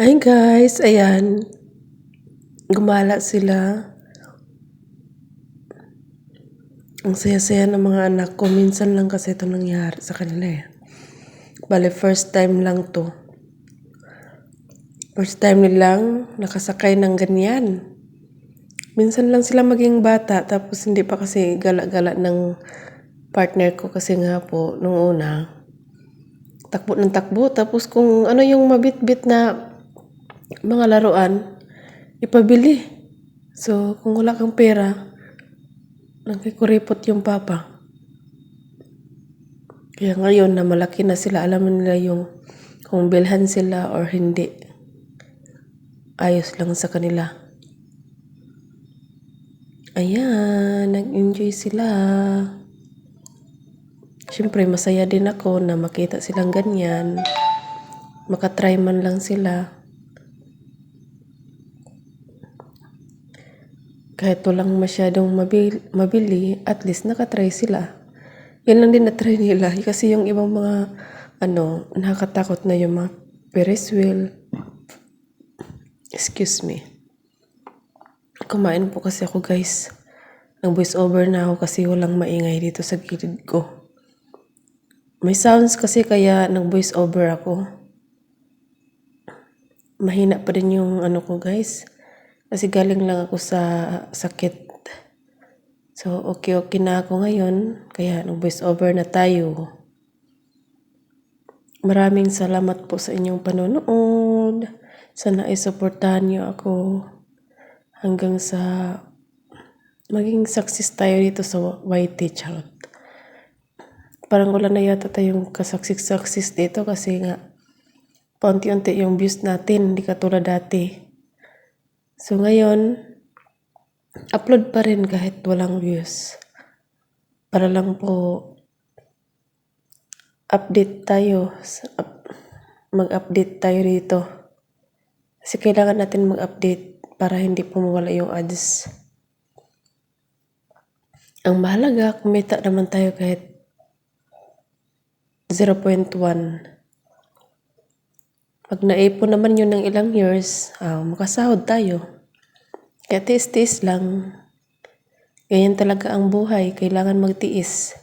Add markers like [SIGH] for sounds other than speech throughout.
Hi guys, ayan. Gumala sila. Ang saya-saya ng mga anak ko. Minsan lang kasi ito nangyari sa kanila eh. Bale, first time lang to. First time nilang nakasakay ng ganyan. Minsan lang sila maging bata tapos hindi pa kasi gala-gala ng partner ko kasi nga po nung una takbo ng takbo tapos kung ano yung mabit-bit na mga laruan ipabili. So kung wala kang pera nagkikuripot yung papa. Kaya ngayon na malaki na sila alam nila yung kung bilhan sila or hindi. Ayos lang sa kanila. Ayan nag-enjoy sila. Siyempre, masaya din ako na makita silang ganyan. Makatry man lang sila. Kahit walang masyadong mabili, mabili, at least nakatry sila. Yan lang din na-try nila. [LAUGHS] Kasi yung ibang mga, ano, nakakatakot na yung mga Ferris wheel. Excuse me. Kumain po kasi ako guys. Nag voice over na ako kasi walang maingay dito sa gilid ko. May sounds kasi kaya nag-voice over ako. Mahina pa rin yung ano ko guys. Kasi galing lang ako sa sakit. So okay okay na ako ngayon. Kaya nag-voice over na tayo. Maraming salamat po sa inyong panonood. Sana ay suportahan niyo ako hanggang sa maging success tayo dito sa YT Charot parang wala na yata tayong kasaksis-saksis dito kasi nga paunti-unti yung views natin, hindi katulad dati. So ngayon, upload pa rin kahit walang views. Para lang po update tayo, mag-update tayo dito. Kasi kailangan natin mag-update para hindi po yung ads. Ang mahalaga, kumita naman tayo kahit 0.1. Pag naipon naman yun ng ilang years, uh, makasahod tayo. Kaya tiis-tiis lang. Ganyan talaga ang buhay. Kailangan magtiis.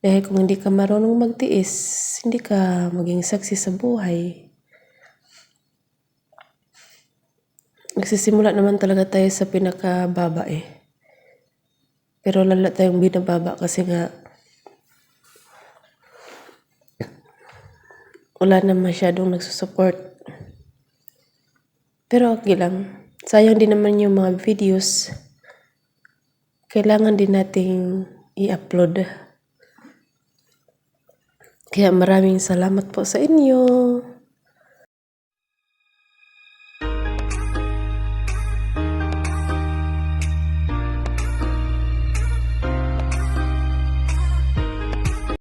Dahil kung hindi ka marunong magtiis, hindi ka maging saksi sa buhay. Nagsisimula naman talaga tayo sa pinakababa eh. Pero lala tayong binababa kasi nga wala na masyadong nagsusupport. Pero okay lang. Sayang din naman yung mga videos. Kailangan din nating i-upload. Kaya maraming salamat po sa inyo.